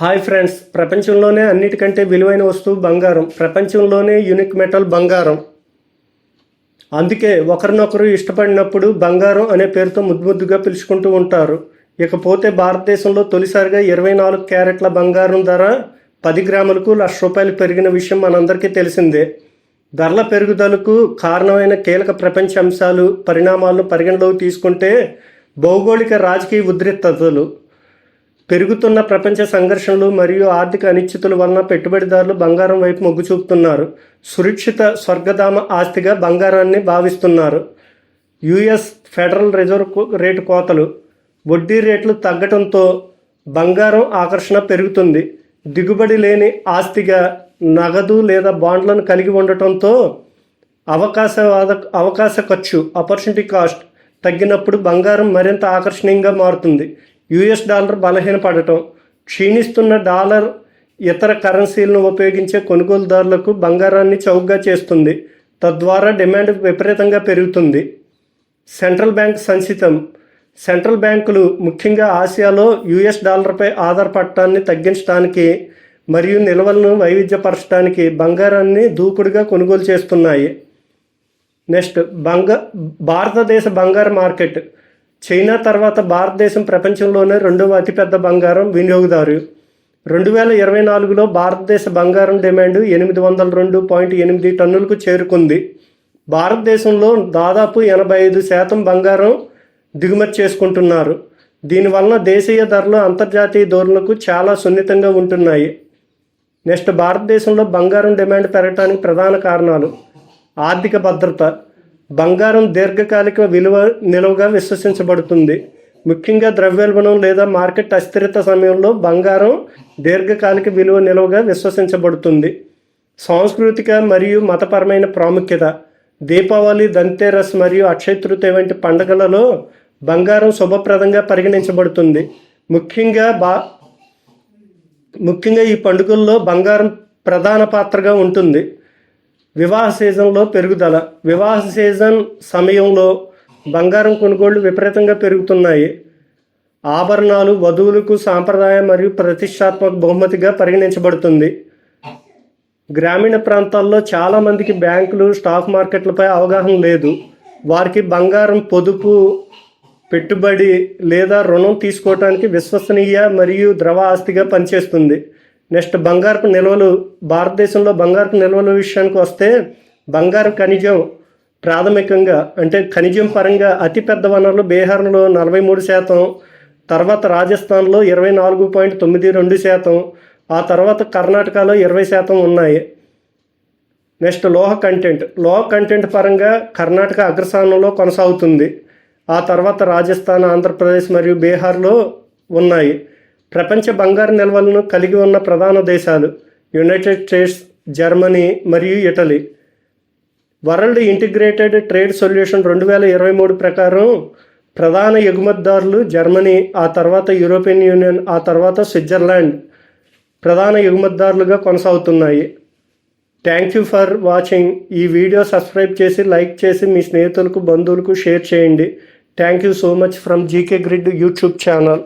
Hi friends ప్రపంచంలోనే అన్నిటికంటే విలువైన వస్తువు బంగారం. ప్రపంచంలోనే యూనిక్ మెటల్ బంగారం. అందుకే ఒకరినొకరు ఇష్టపడినప్పుడు బంగారం అనే పేరుతో ముద్దు ముద్దుగా పిలుచుకుంటూ ఉంటారు. ఇకపోతే భారతదేశంలో తొలిసారిగా ఇరవై నాలుగు క్యారెట్ల బంగారం ధర పది గ్రాములకు లక్ష రూపాయలు పెరిగిన విషయం మనందరికీ తెలిసిందే. ధరల పెరుగుదలకు కారణమైన కీలక ప్రపంచ అంశాలు పరిణామాలను పరిగణలోకి తీసుకుంటే భౌగోళిక రాజకీయ ఉద్రిక్తతలు. పెరుగుతున్న ప్రపంచ సంఘర్షణలు మరియు ఆర్థిక అనిశ్చితుల వలన పెట్టుబడిదారులు బంగారం వైపు మొగ్గు చూపుతున్నారు. సురక్షిత స్వర్గధామ ఆస్తిగా బంగారాన్ని భావిస్తున్నారు. యుఎస్ ఫెడరల్ రిజర్వ్ రేటు కోతలు. వడ్డీ రేట్లు తగ్గడంతో బంగారం ఆకర్షణ పెరుగుతుంది. దిగుబడి లేని ఆస్తిగా నగదు లేదా బాండ్లను కలిగి ఉండటంతో అవకాశవాద అవకాశ ఖర్చు ఆపర్చునిటీ కాస్ట్ తగ్గినప్పుడు బంగారం మరింత ఆకర్షణీయంగా మారుతుంది. యుఎస్ డాలర్ బలహీనపడటం క్షీణిస్తున్న డాలర్ ఇతర కరెన్సీలను ఉపయోగించే కొనుగోలుదారులకు బంగారాన్ని చౌకగా చేస్తుంది. తద్వారా డిమాండ్ విపరీతంగా పెరుగుతుంది. Central bank సంచితం. సెంట్రల్ బ్యాంకులు ముఖ్యంగా ఆసియాలో యుఎస్ డాలర్పై ఆధారపడటాన్ని తగ్గించడానికి మరియు నిల్వలను వైవిధ్యపరచడానికి బంగారాన్ని దూకుడుగా కొనుగోలు చేస్తున్నాయి. నెక్స్ట్ బంగా భారతదేశ బంగారు మార్కెట్. చైనా తర్వాత భారతదేశం ప్రపంచంలోనే రెండవ అతిపెద్ద బంగారం వినియోగదారు. రెండు వేల ఇరవై నాలుగులో భారతదేశ బంగారం డిమాండ్ ఎనిమిది వందల రెండు పాయింట్ ఎనిమిది టన్నులకు చేరుకుంది. భారతదేశంలో దాదాపు ఎనభై ఐదు శాతం బంగారం దిగుమతి చేసుకుంటున్నారు. దీనివలన దేశీయ ధరలు అంతర్జాతీయ ధోరణులకు చాలా సున్నితంగా ఉంటున్నాయి. నెక్స్ట్ భారతదేశంలో బంగారం డిమాండ్ పెరగడానికి ప్రధాన కారణాలు ఆర్థిక భద్రత. బంగారం దీర్ఘకాలిక విలువ నిలువగా విశ్వసించబడుతుంది. ముఖ్యంగా ద్రవ్యోల్బణం లేదా మార్కెట్ అస్థిరత సమయంలో బంగారం దీర్ఘకాలిక విలువ నిలువగా విశ్వసించబడుతుంది. సాంస్కృతిక మరియు మతపరమైన ప్రాముఖ్యత దీపావళి దంతేరస్ మరియు అక్షయ తృతీయ వంటి పండుగలలో బంగారం శుభప్రదంగా పరిగణించబడుతుంది. ముఖ్యంగా బా ముఖ్యంగా ఈ పండుగల్లో బంగారం ప్రధాన పాత్రగా ఉంటుంది. వివాహ సీజన్లో పెరుగుదల. వివాహ సీజన్ సమయంలో బంగారం కొనుగోళ్ళు విపరీతంగా పెరుగుతున్నాయి. ఆభరణాలు వధువులకు సాంప్రదాయ మరియు ప్రతిష్టాత్మక బహుమతిగా పరిగణించబడుతుంది. గ్రామీణ ప్రాంతాల్లో చాలామందికి బ్యాంకులు స్టాక్ మార్కెట్లపై అవగాహన లేదు. వారికి బంగారం పొదుపు పెట్టుబడి లేదా రుణం తీసుకోవడానికి విశ్వసనీయ మరియు ద్రవ ఆస్తిగా పనిచేస్తుంది. నెక్స్ట్ బంగారపు నిల్వలు భారతదేశంలో బంగారపు నిల్వల విషయానికి వస్తే బంగారు ఖనిజం ప్రాథమికంగా అంటే ఖనిజం పరంగా అతిపెద్ద వనరులు బీహార్లో నలభై మూడు శాతం తర్వాత రాజస్థాన్లో ఇరవై నాలుగు పాయింట్ తొమ్మిది రెండు శాతం ఆ తర్వాత కర్ణాటకలో ఇరవై శాతం ఉన్నాయి. నెక్స్ట్ లోహ కంటెంట్. లోహ కంటెంట్ పరంగా కర్ణాటక అగ్రస్థానంలో కొనసాగుతుంది. ఆ తర్వాత రాజస్థాన్ ఆంధ్రప్రదేశ్ మరియు బీహార్లో ఉన్నాయి. ప్రపంచ బంగారు నిల్వలను కలిగి ఉన్న ప్రధాన దేశాలు యునైటెడ్ స్టేట్స్ జర్మనీ మరియు Italy. World Integrated Trade Solution రెండు వేల ఇరవై మూడు ప్రకారం ప్రధాన ఎగుమతిదారులు జర్మనీ ఆ తర్వాత యూరోపియన్ యూనియన్ ఆ తర్వాత స్విట్జర్లాండ్ ప్రధాన ఎగుమతిదారులుగా కొనసాగుతున్నాయి. Thank you for watching. ఈ వీడియో సబ్స్క్రైబ్ చేసి లైక్ చేసి మీ స్నేహితులకు బంధువులకు షేర్ చేయండి. Thank you so much from GK Grid YouTube channel.